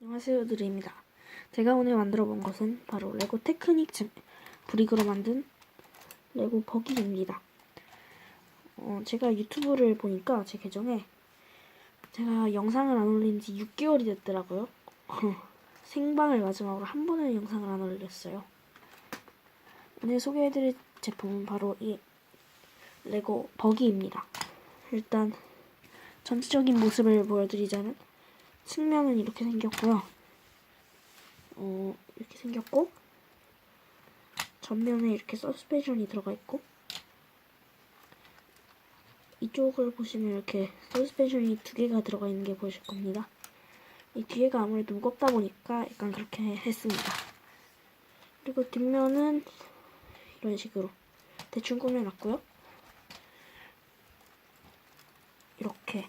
안녕하세요 드리입니다. 제가 오늘 만들어 본 것은 바로 레고 테크닉 잼 브릭으로 만든 레고 버기입니다. 어, 제가 유튜브를 보니까 제 계정에 제가 영상을 안 올린 지 6개월이 됐더라고요. 생방을 마지막으로 한 번의 영상을 안 올렸어요. 오늘 소개해드릴 제품은 바로 이 레고 버기입니다. 일단 전체적인 모습을 보여드리자면 측면은 이렇게 생겼고요. 어, 이렇게 생겼고 전면에 이렇게 서스펜션이 들어가 있고 이쪽을 보시면 이렇게 서스펜션이 두 개가 들어가 있는 게 보이실 겁니다. 이 뒤에가 아무래도 무겁다 보니까 약간 그렇게 했습니다. 그리고 뒷면은 이런 식으로 대충 꾸며놨고요. 이렇게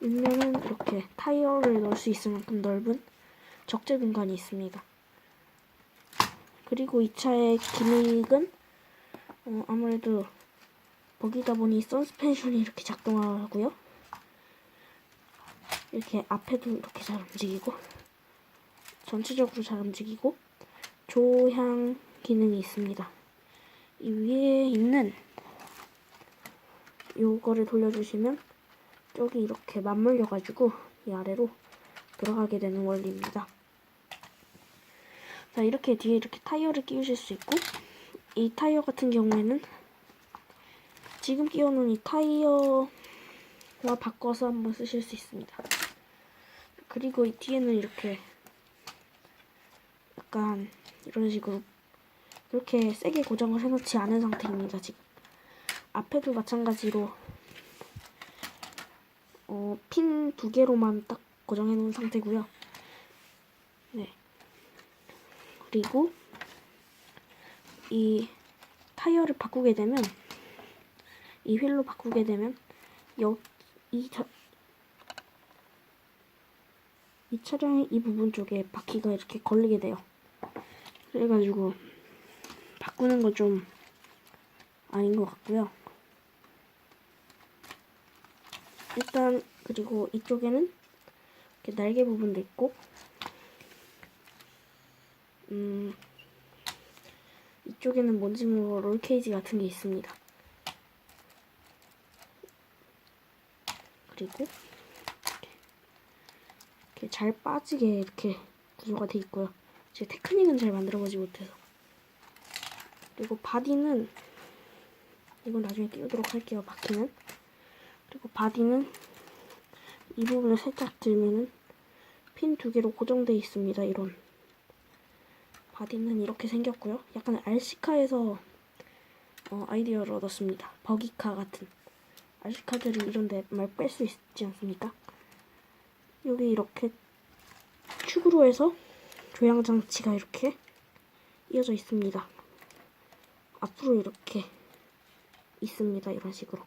윗면은 이렇게 타이어를 넣을 수 있을 만큼 넓은 적재 공간이 있습니다. 그리고 이 차의 기믹은 어, 아무래도 버기다 보니 서스펜션이 이렇게 작동하고요. 이렇게 앞에도 이렇게 잘 움직이고 전체적으로 잘 움직이고 조향 기능이 있습니다. 이 위에 있는 요거를 돌려주시면 쪽이 이렇게 맞물려가지고 이 아래로 들어가게 되는 원리입니다. 자, 이렇게 뒤에 이렇게 타이어를 끼우실 수 있고, 이 타이어 같은 경우에는 지금 끼워놓은 이 타이어와 바꿔서 한번 쓰실 수 있습니다. 그리고 이 뒤에는 이렇게 약간 이런 식으로 그렇게 세게 고정을 해놓지 않은 상태입니다, 지금. 앞에도 마찬가지로 어, 핀 두 개로만 딱 고정해 놓은 상태고요. 네. 그리고 이 타이어를 바꾸게 되면 이 휠로 바꾸게 되면 여이 차, 이 차량의 이 부분 쪽에 바퀴가 이렇게 걸리게 돼요. 그래가지고 바꾸는 건좀 아닌 것 같고요. 일단 그리고 이쪽에는 이렇게 날개 부분도 있고 음 이쪽에는 뭔지 모르고 롤케이지 같은 게 있습니다. 그리고 이렇게, 잘 빠지게 이렇게 구조가 돼 있고요. 제 테크닉은 잘 만들어보지 못해서 그리고 바디는 이건 나중에 끼우도록 할게요. 바퀴는 그리고 바디는 이 부분을 살짝 들면은 핀 두 개로 고정되어 있습니다. 이런 바디는 이렇게 생겼고요. 약간 알시카에서 어, 아이디어를 얻었습니다. 버기카 같은 알시카들이 이런데 말 뺄 수 있지 않습니까? 여기 이렇게 축으로 해서 조향 장치가 이렇게 이어져 있습니다. 앞으로 이렇게 있습니다. 이런 식으로.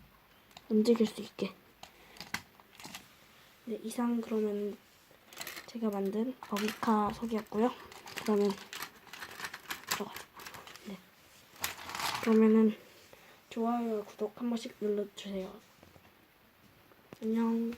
움직일 수 있게. 네, 이상 그러면 제가 만든 버기카 소개였고요. 그러면 들어가자. 네. 그러면은 좋아요, 구독 한 번씩 눌러주세요. 안녕.